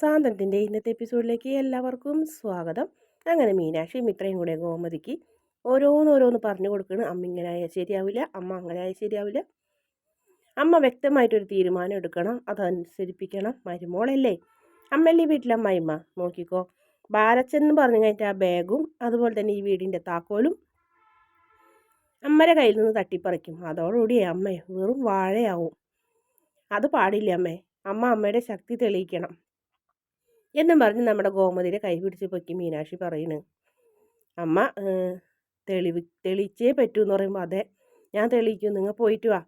സാന്തനത്തിന്റെ ഇന്നത്തെ എപ്പിസോഡിലേക്ക് എല്ലാവർക്കും സ്വാഗതം. അങ്ങനെ മീനാക്ഷി മിത്രയും കൂടെ ഗോമതിക്ക് ഓരോന്നോരോന്ന് പറഞ്ഞു കൊടുക്കണം. അമ്മ ഇങ്ങനെ ആയാൽ ശരിയാവില്ല അമ്മ അങ്ങനെ ആയാൽ ശരിയാവില്ല. അമ്മ വ്യക്തമായിട്ടൊരു തീരുമാനം എടുക്കണം അതനുസരിപ്പിക്കണം. മരുമോളല്ലേ? അമ്മല്ലേ വീട്ടിലമ്മായിമ്മ നോക്കിക്കോ. ബാലച്ചൻ എന്ന് പറഞ്ഞു കഴിഞ്ഞാൽ ആ ബാഗും അതുപോലെ തന്നെ ഈ വീടിന്റെ താക്കോലും അമ്മയുടെ കയ്യിൽ നിന്ന് തട്ടിപ്പറിക്കും. അതോടുകൂടി അമ്മ വെറും വാഴയാവും. അത് പാടില്ല അമ്മേ? അമ്മ അമ്മയുടെ ശക്തി തെളിയിക്കണം. എന്നും പറഞ്ഞ് നമ്മുടെ ഗോമതിയുടെ കൈ പിടിച്ച് പൊക്കി മീനാക്ഷി പറയുന്നു അമ്മ തെളിവ് തെളിച്ചേ പറ്റൂ എന്ന് പറയുമ്പോൾ അതെ ഞാൻ തെളിയിക്കും നിങ്ങൾ പോയിട്ട് വാ.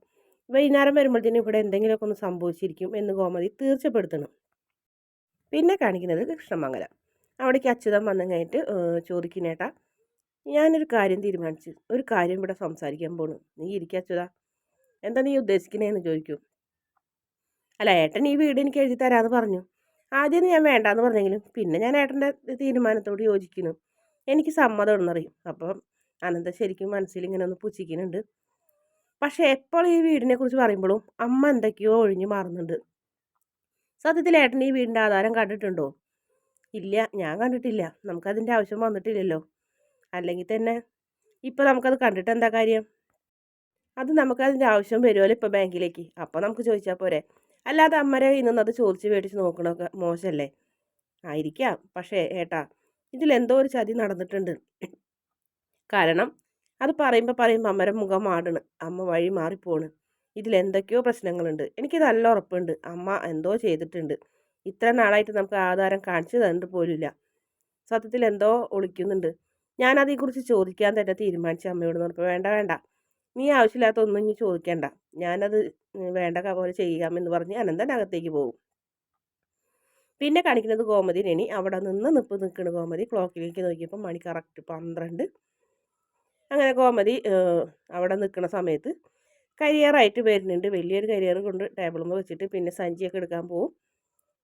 വൈകുന്നേരം വരുമ്പോഴത്തേനും ഇവിടെ എന്തെങ്കിലുമൊക്കെ ഒന്ന് സംഭവിച്ചിരിക്കും എന്ന് ഗോമതി തീർച്ചപ്പെടുത്തണം. പിന്നെ കാണിക്കുന്നത് കൃഷ്ണമംഗലം. അവിടേക്ക് അച്യുതം വന്നു കഴിഞ്ഞിട്ട് ചോദിക്കുന്നേട്ടാ ഞാനൊരു കാര്യം തീരുമാനിച്ചു ഒരു കാര്യം ഇവിടെ സംസാരിക്കാൻ പോണു. നീ ഇരിക്കുക അച്യുത. എന്താ നീ ഉദ്ദേശിക്കണേന്ന് ചോദിക്കും. അല്ല ഏട്ടൻ ഈ വീട് എനിക്ക് എഴുതി തരാമെന്ന് പറഞ്ഞു. ആദ്യം ഞാൻ വേണ്ടാന്ന് പറഞ്ഞെങ്കിലും പിന്നെ ഞാൻ ഏട്ടന്റെ തീരുമാനത്തോട് യോജിക്കുന്നു. എനിക്ക് സമ്മതമാണെന്നറിയും അപ്പം അനന്ത ശരിക്കും മനസ്സിൽ ഇങ്ങനെ ഒന്ന് പുച്ഛിക്കുന്നുണ്ട്. പക്ഷേ എപ്പോൾ ഈ വീടിനെ കുറിച്ച് പറയുമ്പോഴും അമ്മ എന്തൊക്കെയോ ഒഴിഞ്ഞു മാറുന്നുണ്ട്. സത്യത്തിൽ ഏട്ടൻ ഈ വീടിന്റെ ആധാരം കണ്ടിട്ടുണ്ടോ? ഇല്ല ഞാൻ കണ്ടിട്ടില്ല. നമുക്കതിന്റെ ആവശ്യം വന്നിട്ടില്ലല്ലോ. അല്ലെങ്കിൽ തന്നെ ഇപ്പോൾ നമുക്കത് കണ്ടിട്ട് എന്താ കാര്യം? അത് നമുക്കതിന്റെ ആവശ്യം വരുമല്ലോ ഇപ്പോൾ ബാങ്കിലേക്ക്. അപ്പോൾ നമുക്ക് ചോദിച്ചാൽ പോരെ? അല്ലാതെ അമ്മരെ ഇന്നും അത് ചോദിച്ച് മേടിച്ച് നോക്കണമൊക്കെ മോശമല്ലേ ആയിരിക്കാം. പക്ഷേ ഏട്ടാ ഇതിലെന്തോ ഒരു ചതി നടന്നിട്ടുണ്ട്. കാരണം അത് പറയുമ്പോൾ പറയുമ്പോൾ അമ്മരെ മുഖം മാടണ്. അമ്മ വഴി മാറിപ്പോണ്. ഇതിലെന്തൊക്കെയോ പ്രശ്നങ്ങളുണ്ട്. എനിക്ക് നല്ല ഉറപ്പുണ്ട്. അമ്മ എന്തോ ചെയ്തിട്ടുണ്ട്. ഇത്ര നാളായിട്ട് നമുക്ക് ആധാരം കാണിച്ചു തന്നിട്ട് പോലുമില്ല. സത്യത്തിൽ എന്തോ ഒളിക്കുന്നുണ്ട്. ഞാനതേക്കുറിച്ച് ചോദിക്കാൻ തന്നെ തീരുമാനിച്ച അമ്മയോട്. നോക്കുമ്പോൾ വേണ്ട വേണ്ട. നീ ആവശ്യമില്ലാത്ത ഒന്നും ഇനി ചോദിക്കേണ്ട. ഞാനത് വേണ്ട പോലെ ചെയ്യാമെന്ന് പറഞ്ഞ് അനന്തൻ അകത്തേക്ക് പോകും. പിന്നെ കാണിക്കുന്നത് ഗോമതി ഇനി അവിടെ നിന്ന് നിപ്പ് നിൽക്കുന്ന ഗോമതി. ക്ലോക്കിലേക്ക് നോക്കിയപ്പോൾ മണി കറക്റ്റ് പന്ത്രണ്ട്. അങ്ങനെ ഗോമതി അവിടെ നിൽക്കുന്ന സമയത്ത് കരിയറായിട്ട് വരുന്നുണ്ട്. വലിയൊരു കരിയർ കൊണ്ട് ടേബിളുമ്പോൾ വെച്ചിട്ട് പിന്നെ സഞ്ചിയൊക്കെ എടുക്കാൻ പോകും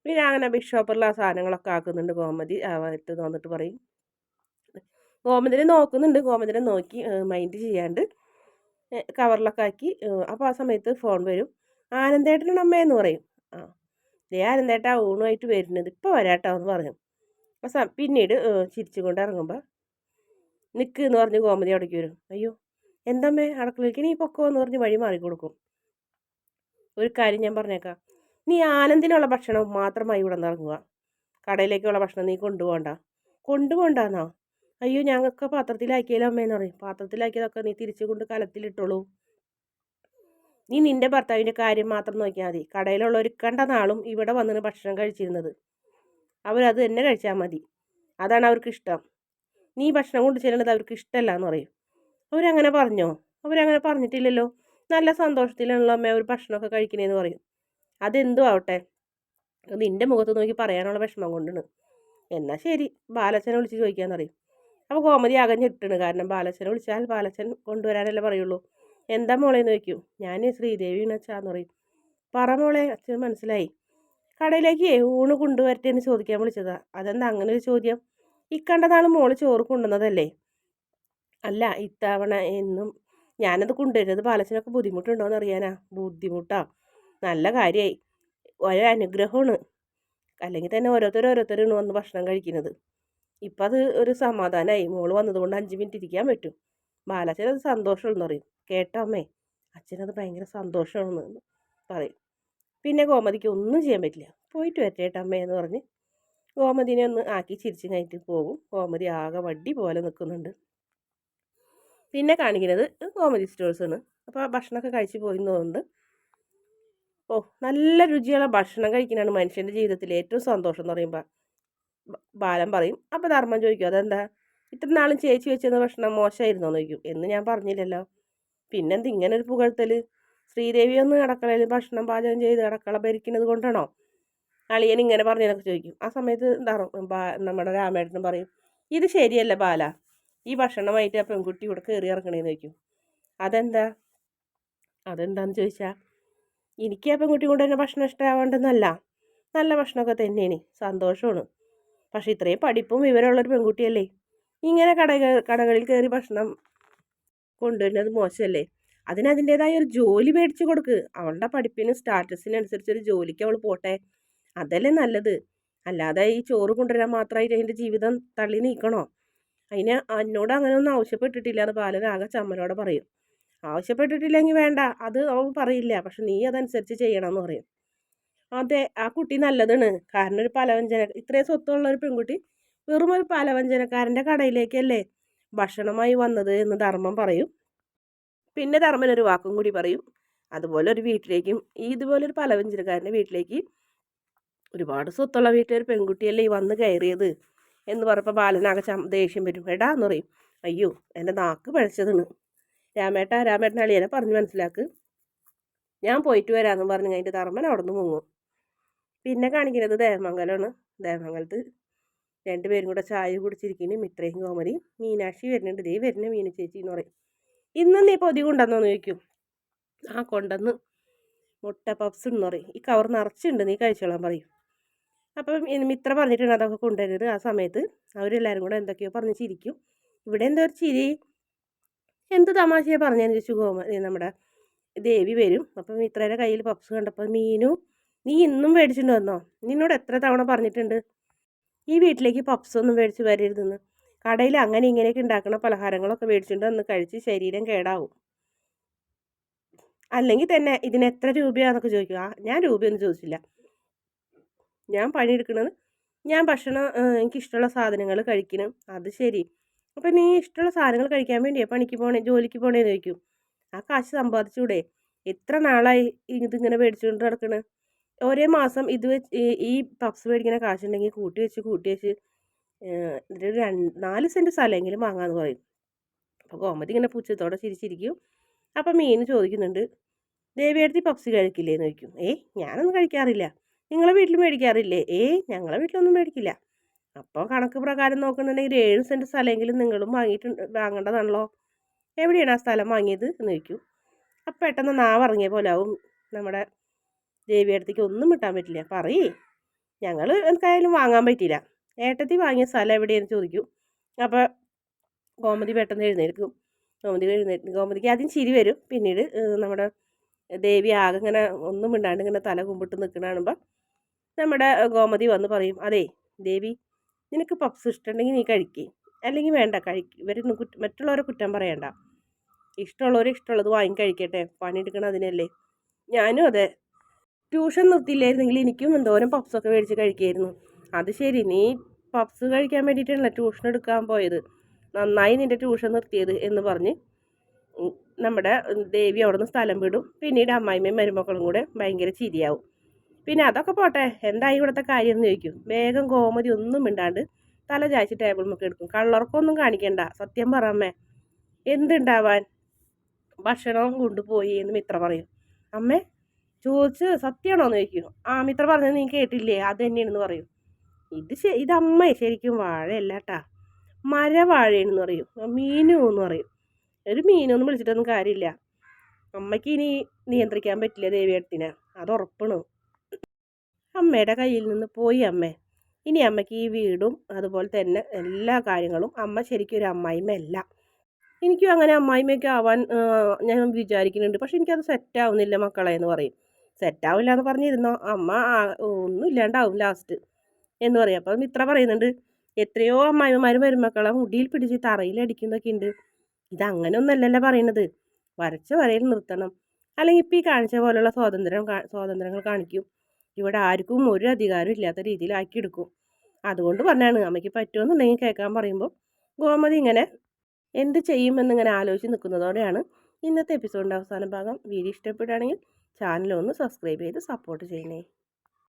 പിന്നെ അങ്ങനെ ബിഗ് ഷോപ്പറിൽ ആ സാധനങ്ങളൊക്കെ ആക്കുന്നുണ്ട് ഗോമതി. അടുത്ത് വന്നിട്ട് പറയും. ഗോമതിനെ നോക്കുന്നുണ്ട്. ഗോമതിനെ നോക്കി മൈൻഡ് ചെയ്യാണ്ട് കവറിലൊക്കെ ആക്കി അപ്പോൾ ആ സമയത്ത് ഫോൺ വരും. ആനന്ദേട്ടനാണ് അമ്മയെന്ന് പറയും. ആ ദേ ആനന്ദേട്ട ഊണുമായിട്ട് വരുന്നത്. ഇപ്പോൾ വരാട്ടോ എന്ന് പറഞ്ഞു. അപ്പോൾ പിന്നീട് ചിരിച്ചുകൊണ്ട് ഇറങ്ങുമ്പോൾ നിൽക്ക് എന്ന് പറഞ്ഞ് ഗോമതി അവിടേക്ക് വരും. അയ്യോ എന്തമ്മേ അടക്കളയിലേക്ക് നീ പൊക്കോ എന്ന് പറഞ്ഞ് വഴി മാറി കൊടുക്കും ഒരു കാര്യം ഞാൻ പറഞ്ഞേക്കാം. നീ ആനന്ദിനുള്ള ഭക്ഷണം മാത്രമായി ഇവിടെ നിന്ന് ഇറങ്ങുക. കടയിലേക്കുള്ള ഭക്ഷണം നീ കൊണ്ടുപോകണ്ട. കൊണ്ടുപോകണ്ടെന്നോ? അയ്യോ ഞങ്ങൾക്ക് പാത്രത്തിലാക്കിയാലോ അമ്മയെന്ന് പറയും. പാത്രത്തിലാക്കിയതൊക്കെ നീ തിരിച്ചു കൊണ്ട് കലത്തിലിട്ടോളൂ. നീ നിന്റെ ഭർത്താവിന്റെ കാര്യം മാത്രം നോക്കിയാൽ മതി. കടയിലുള്ളവർ കണ്ട നാളും ഇവിടെ വന്നിന് ഭക്ഷണം കഴിച്ചിരുന്നത്. അവരത് തന്നെ കഴിച്ചാൽ മതി. അതാണ് അവർക്ക് ഇഷ്ടം. നീ ഭക്ഷണം കൊണ്ട് ചെല്ലുന്നത് അവർക്ക് ഇഷ്ടമല്ല എന്ന് പറയും. അവരങ്ങനെ പറഞ്ഞോ? അവരങ്ങനെ പറഞ്ഞിട്ടില്ലല്ലോ. നല്ല സന്തോഷത്തിലാണല്ലോ അമ്മ അവർ ഭക്ഷണമൊക്കെ കഴിക്കണേന്ന് പറയും. അതെന്തോ ആവട്ടെ. നിന്റെ മുഖത്ത് നോക്കി പറയാനുള്ള വിഷമം കൊണ്ടാണ്. എന്നാൽ ശരി. ബാലച്ചനെ വിളിച്ച് ചോദിക്കാമെന്നറിയും അപ്പോൾ കോമതി ഞെട്ടണ്. കാരണം ബാലച്ചനെ വിളിച്ചാൽ ബാലച്ചൻ കൊണ്ടുവരാനല്ലേ പറയുള്ളൂ. എന്താ മോളെ? എന്ന് ഞാൻ ശ്രീദേവി അച്ഛാന്ന് പറയും. പറ മോളെ അച്ഛൻ മനസ്സിലായി. കടയിലേക്ക് ഊണ് കൊണ്ടുവരട്ടെ എന്ന് ചോദിക്കാൻ വിളിച്ചതാ. അതെന്താ അങ്ങനെ ഒരു ചോദ്യം? ഇക്കണ്ട നാൾ മോൾ ചോറ് കൊണ്ടുവന്നതല്ലേ? അല്ല ഇത്തവണ എന്നും ഞാനത് കൊണ്ടുവരുന്നത് ബാലച്ചനൊക്കെ ബുദ്ധിമുട്ടുണ്ടോയെന്ന് അറിയാനാ. ബുദ്ധിമുട്ടാ. നല്ല കാര്യമായി ഒരനുഗ്രഹമാണ് അല്ലെങ്കിൽ തന്നെ ഓരോരുത്തർ ഓരോരുത്തരാണ് വന്ന് ഭക്ഷണം കഴിക്കുന്നത്. ഇപ്പം അത് ഒരു സമാധാനമായി മോൾ വന്നതുകൊണ്ട് അഞ്ച് മിനിറ്റ് ഇരിക്കാൻ പറ്റും. ബാലച്ചൻ അത് സന്തോഷമുള്ളെന്ന് പറയും. കേട്ടോ അമ്മേ അച്ഛനത് ഭയങ്കര സന്തോഷമാണെന്ന് പറയും. പിന്നെ ഗോമതിക്ക് ഒന്നും ചെയ്യാൻ പറ്റില്ല. പോയിട്ട് വരട്ടെ അമ്മേ എന്ന് പറഞ്ഞ് ഗോമതിനെ ഒന്ന് ആക്കി ചിരിച്ച് കഴിഞ്ഞിട്ട് പോകും ഗോമതി ആകെ വടി പോലെ നിൽക്കുന്നുണ്ട്. പിന്നെ കാണിക്കുന്നത് ഗോമതി സ്റ്റോഴ്സാണ് അപ്പോൾ ഭക്ഷണമൊക്കെ കഴിച്ച് പോയിരുന്നതുകൊണ്ട് ഓ നല്ല രുചിയുള്ള ഭക്ഷണം കഴിക്കുന്നതാണ് മനുഷ്യന്റെ ജീവിതത്തിൽ ഏറ്റവും സന്തോഷം എന്ന് പറയുമ്പോൾ ബാലൻ പറയും അപ്പോൾ ധർമ്മം ചോദിക്കും അതെന്താ? ഇത്ര നാളും ചേച്ചി വെച്ചിരുന്ന ഭക്ഷണം മോശമായിരുന്നോ എന്ന് ചോദിക്കും. എന്ന് ഞാൻ പറഞ്ഞില്ലല്ലോ. പിന്നെന്ത് ഇങ്ങനെ ഒരു പുകഴ്ത്തൽ ശ്രീദേവി ഒന്ന് അടക്കളയിൽ ഭക്ഷണം പാചകം ചെയ്ത് അടക്കള ഭരിക്കുന്നത് കൊണ്ടാണോ? അളിയൻ ഇങ്ങനെ പറഞ്ഞതൊക്കെ ചോദിക്കും. ആ സമയത്ത് നമ്മുടെ രാമേട്ടനും പറയും ഇത് ശരിയല്ല ബാല. ഈ ഭക്ഷണമായിട്ട് ആ പെൺകുട്ടി ഇവിടെ കയറി ഇറങ്ങണേന്ന് ചോദിക്കും. അതെന്താ? അതെന്താന്ന് ചോദിച്ചാൽ എനിക്ക് ആ പെൺകുട്ടി കൊണ്ട് തന്നെ ഭക്ഷണം ഇഷ്ടമാവേണ്ടെന്നല്ല നല്ല ഭക്ഷണമൊക്കെ തന്നെയാണ്. സന്തോഷമാണ്. പക്ഷെ ഇത്രയും പഠിപ്പും വിവരമുള്ളൊരു പെൺകുട്ടിയല്ലേ? ഇങ്ങനെ കടകൾ കടകളിൽ കയറി ഭക്ഷണം കൊണ്ടുവരുന്നത് മോശമല്ലേ? അതിന് അതിന്റെതായ ഒരു ജോലി മേടിച്ചു കൊടുക്ക്. അവളുടെ പഠിപ്പിനും സ്റ്റാറ്റസിനനുസരിച്ച് ഒരു ജോലിക്ക് അവൾ പോട്ടെ. അതല്ലേ നല്ലത്. അല്ലാതെ ഈ ചോറ് കൊണ്ടുവരാൻ മാത്രമായിട്ട് അതിന്റെ ജീവിതം തള്ളി നീക്കണോ? അതിന് എന്നോട് അങ്ങനെ ഒന്നും ആവശ്യപ്പെട്ടിട്ടില്ല എന്ന് ബാലൻ ആകെ പറയും. ആവശ്യപ്പെട്ടിട്ടില്ലെങ്കിൽ വേണ്ട. അത് അവൾ പറയില്ല. പക്ഷെ നീ അതനുസരിച്ച് ചെയ്യണമെന്ന് പറയും. അതെ ആ കുട്ടി നല്ലതാണ്. കാരണം ഒരു പലവ്യഞ്ജന ഇത്രയും സ്വത്തുള്ള ഒരു പെൺകുട്ടി വെറും ഒരു പലവ്യഞ്ജനക്കാരന്റെ കടയിലേക്കല്ലേ ഭക്ഷണമായി വന്നത് എന്ന് ധർമ്മം പറയും. പിന്നെ ധർമ്മൻ ഒരു വാക്കും കൂടി പറയും. അതുപോലെ ഒരു വീട്ടിലേക്കും ഇതുപോലെ ഒരു പലവ്യഞ്ജനക്കാരന്റെ വീട്ടിലേക്ക് ഒരുപാട് സ്വത്തുള്ള വീട്ടിലെ ഒരു പെൺകുട്ടിയല്ലേ ഈ വന്ന് കയറിയത് എന്ന് പറഞ്ഞപ്പോൾ ബാലനാകെ ദേഷ്യം വരും. എടാന്ന് പറയും. അയ്യോ എന്റെ നാക്ക് പഴച്ചതാണ്. രാമേട്ട രാമേട്ടൻ അളിയനെ പറഞ്ഞ് മനസ്സിലാക്ക്. ഞാൻ പോയിട്ട് വരാമെന്ന് പറഞ്ഞ് കഴിഞ്ഞിട്ട് ധർമ്മൻ അവിടെ നിന്ന് മുങ്ങും. പിന്നെ കാണിക്കുന്നത് ദേവമംഗലമാണ്. ദേവമംഗലത്ത് രണ്ടുപേരും കൂടെ ചായ കുടിച്ചിരിക്കുന്നു മിത്രയും കോമതി മീനാക്ഷി വരുന്നുണ്ട്. ദേ വരുന്ന മീന ചേച്ചി എന്ന് പറയും. ഇന്ന് നീ പൊതി കൊണ്ടുവന്നോന്ന് ചോദിക്കും. ആ കൊണ്ടുവന്ന് മുട്ട പപ്സ് എന്ന് പറയും. ഈ കവർ നിറച്ചുണ്ട് നീ കഴിച്ചോളാൻ പറയും. അപ്പം മിത്ര പറഞ്ഞിട്ടുണ്ട് അതൊക്കെ കൊണ്ടുവരരുത് ആ സമയത്ത് അവരെല്ലാവരും കൂടെ എന്തൊക്കെയോ പറഞ്ഞ് ചിരിക്കും. ഇവിടെ എന്തോ ഒരു ചിരി. എന്ത് തമാശയാണ് പറഞ്ഞതെന്ന് ചോദിച്ചു ഗോമ നമ്മുടെ ദേവി വരും. അപ്പം മിത്രയുടെ കയ്യിൽ പപ്സ് കണ്ടപ്പോൾ മീനു നീ ഇന്നും മേടിച്ചിട്ട് വന്നോ? നിന്നോട് എത്ര തവണ പറഞ്ഞിട്ടുണ്ട്? ഈ വീട്ടിലേക്ക് പപ്സ് ഒന്നും മേടിച്ച് വരരുതെന്ന്. കടയിൽ അങ്ങനെ ഇങ്ങനെയൊക്കെ ഉണ്ടാക്കുന്ന പലഹാരങ്ങളൊക്കെ മേടിച്ചിട്ട് വന്ന് കഴിച്ച് ശരീരം കേടാവും. അല്ലെങ്കിൽ തന്നെ ഇതിന് എത്ര രൂപയാണെന്നൊക്കെ ചോദിക്കുക ഞാൻ രൂപയൊന്നും ചോദിച്ചില്ല. ഞാൻ പണിയെടുക്കുന്നത് ഞാൻ ഭക്ഷണം എനിക്കിഷ്ടമുള്ള സാധനങ്ങൾ കഴിക്കണം. അത് ശരി. അപ്പം നീ ഇഷ്ടമുള്ള സാധനങ്ങൾ കഴിക്കാൻ വേണ്ടിയാണ് പണിക്ക് പോണേ ജോലിക്ക് പോണേന്ന് ചോദിക്കും. ആ കാശ് സമ്പാദിച്ചൂടെ? എത്ര നാളായി ഇതിങ്ങനെ മേടിച്ചുകൊണ്ട് നടക്കണേ? ഒരേ മാസം ഇത് വെച്ച് ഈ പപ്സ് മേടിക്കുന്ന കാശുണ്ടെങ്കിൽ കൂട്ടി വെച്ച് കൂട്ടി വെച്ച് ഒരു രണ്ട് നാല് സെന്റ് സ്ഥലമെങ്കിലും വാങ്ങാമെന്ന് പറയും. അപ്പോൾ ഗോമതി ഇങ്ങനെ പുച്ഛത്തോടെ ചിരിച്ചിരിക്കും. അപ്പം മീൻ ചോദിക്കുന്നുണ്ട് ദേവിയടുത്ത് പപ്സ് കഴിക്കില്ലേ എന്ന് ചോദിക്കും. ഏ ഞാനൊന്നും കഴിക്കാറില്ല. നിങ്ങളെ വീട്ടിൽ മേടിക്കാറില്ലേ? ഏ ഞങ്ങളെ വീട്ടിലൊന്നും മേടിക്കില്ല. അപ്പോൾ കണക്ക് പ്രകാരം നോക്കുന്നുണ്ടെങ്കിൽ ഏഴ് സെന്റ് സ്ഥലമെങ്കിലും നിങ്ങളും വാങ്ങിയിട്ടുണ്ട് വാങ്ങേണ്ടതാണല്ലോ. എവിടെയാണ് ആ സ്ഥലം വാങ്ങിയത്? എന്ന് ചോദിക്കും. അപ്പം പെട്ടെന്ന് നാവിറങ്ങിയ പോലെ ആവും നമ്മുടെ ദേവിയടുത്തേക്ക് ഒന്നും വിട്ടാൻ പറ്റില്ല. പറയേ. ഞങ്ങൾ എന്തായാലും വാങ്ങാൻ പറ്റില്ല ഏട്ടത്തി വാങ്ങിയ സ്ഥലം എവിടെയെന്ന് ചോദിക്കും. അപ്പോൾ ഗോമതി പെട്ടെന്ന് എഴുന്നേൽക്കും. ഗോമതി എഴുന്നേറ്റ് ഗോമതിക്ക് ആദ്യം ചിരി വരും. പിന്നീട് നമ്മുടെ ദേവി ആകെ ഇങ്ങനെ ഒന്നും മിണ്ടാണ്ട് ഇങ്ങനെ തല കുമ്പിട്ട് കാണുമ്പോൾ നമ്മുടെ ഗോമതി വന്ന് പറയും അതെ ദേവി നിനക്ക് പപ്സ് ഇഷ്ടമുണ്ടെങ്കിൽ നീ കഴിക്കേ. അല്ലെങ്കിൽ വേണ്ട കഴിക്കുക ഇവർ മറ്റുള്ളവരെ കുറ്റം പറയണ്ട. ഇഷ്ടമുള്ളവർ ഇഷ്ടമുള്ളത് വാങ്ങി കഴിക്കട്ടെ. പണിയെടുക്കണം അതിനല്ലേ. ഞാനും അതെ ട്യൂഷൻ നിർത്തിയില്ലായിരുന്നെങ്കിൽ എനിക്കും എന്തോരം പപ്സൊക്കെ മേടിച്ച് കഴിക്കുമായിരുന്നു അത് ശരി നീ പപ്സ് കഴിക്കാൻ വേണ്ടിയിട്ടാണല്ലോ ട്യൂഷൻ എടുക്കാൻ പോയത്? നന്നായി നിന്റെ ട്യൂഷൻ നിർത്തിയത് എന്ന് പറഞ്ഞ് നമ്മുടെ ദേവി അവിടെ നിന്ന് സ്ഥലം വിടും. പിന്നീട് അമ്മായിമ്മയും മരുമക്കളും കൂടെ ഭയങ്കര ചിരിയാവും. പിന്നെ അതൊക്കെ പോട്ടെ എന്തായി ഇവിടുത്തെ കാര്യം എന്ന് ചോദിക്കും. വേഗം കോമതി ഒന്നും മിണ്ടാണ്ട് തല ചായച്ച് ടേബിൾ മുക്കെ എടുക്കും. കള്ളർക്കൊന്നും കാണിക്കണ്ട സത്യം പറമ്മേ എന്തുണ്ടാവാൻ? ഭക്ഷണം കൊണ്ടുപോയി എന്ന് മിത്ര പറയും. അമ്മേ ചോദിച്ച് സത്യമാണോ എന്ന് ചോദിക്കും ആ മിത്ര പറഞ്ഞത് നീ കേട്ടില്ലേ? അത് തന്നെയാണെന്ന് പറയും. ഇത് ഇത് അമ്മ ശരിക്കും വാഴയല്ല കേട്ടാ മരവാഴയാണെന്ന് പറയും. മീനു എന്ന് പറയും. ഒരു മീനൊന്നും വിളിച്ചിട്ടൊന്നും കാര്യമില്ല. അമ്മയ്ക്ക് ഇനി നിയന്ത്രിക്കാൻ പറ്റില്ല ദേവിയേട്ടത്തിനെ. അത് ഉറപ്പണു അമ്മയുടെ കയ്യിൽ നിന്ന് പോയി അമ്മേ. ഇനി അമ്മയ്ക്ക് ഈ വീടും അതുപോലെ തന്നെ എല്ലാ കാര്യങ്ങളും അമ്മ ശരിക്കും ഒരു അമ്മായിമ്മയല്ല എനിക്കും അങ്ങനെ അമ്മായിമ്മയൊക്കെ ആവാൻ ഞാൻ വിചാരിക്കുന്നുണ്ട്. പക്ഷെ എനിക്കത് സെറ്റ് ആവുന്നില്ല മക്കളെ എന്ന് പറയും. സെറ്റാവില്ല എന്ന് പറഞ്ഞിരുന്നോ? അമ്മ ഒന്നും ഇല്ലാണ്ടാവും ലാസ്റ്റ് എന്ന് പറയും. അപ്പം ഇത്ര പറയുന്നുണ്ട് എത്രയോ അമ്മായിമാർ മരുമക്കളെ മുടിയിൽ പിടിച്ച് തറയിൽ അടിക്കുന്നതൊക്കെ ഉണ്ട് ഇത് അങ്ങനെ ഒന്നല്ലല്ലോ പറയണത്. വരച്ച വരയിൽ നിർത്തണം. അല്ലെങ്കിൽ ഇപ്പം ഈ കാണിച്ച പോലുള്ള സ്വാതന്ത്ര്യം സ്വാതന്ത്ര്യങ്ങൾ കാണിക്കും. ഇവിടെ ആർക്കും ഒരു അധികാരം ഇല്ലാത്ത രീതിയിൽ ആക്കിയെടുക്കും അതുകൊണ്ട് പറഞ്ഞാണ് അമ്മയ്ക്ക് പറ്റുമെന്നുണ്ടെങ്കിൽ കേൾക്കാൻ പറയുമ്പോൾ ഗോമതി ഇങ്ങനെ എന്ത് ചെയ്യുമെന്നിങ്ങനെ ആലോചിച്ച് നിൽക്കുന്നതോടെയാണ് ഇന്നത്തെ എപ്പിസോഡിന്റെ അവസാന ഭാഗം. വീഡിയോ ഇഷ്ടപ്പെടുകയാണെങ്കിൽ ചാനൽ ഒന്ന് സബ്സ്ക്രൈബ് ചെയ്ത് സപ്പോർട്ട് ചെയ്യണേ.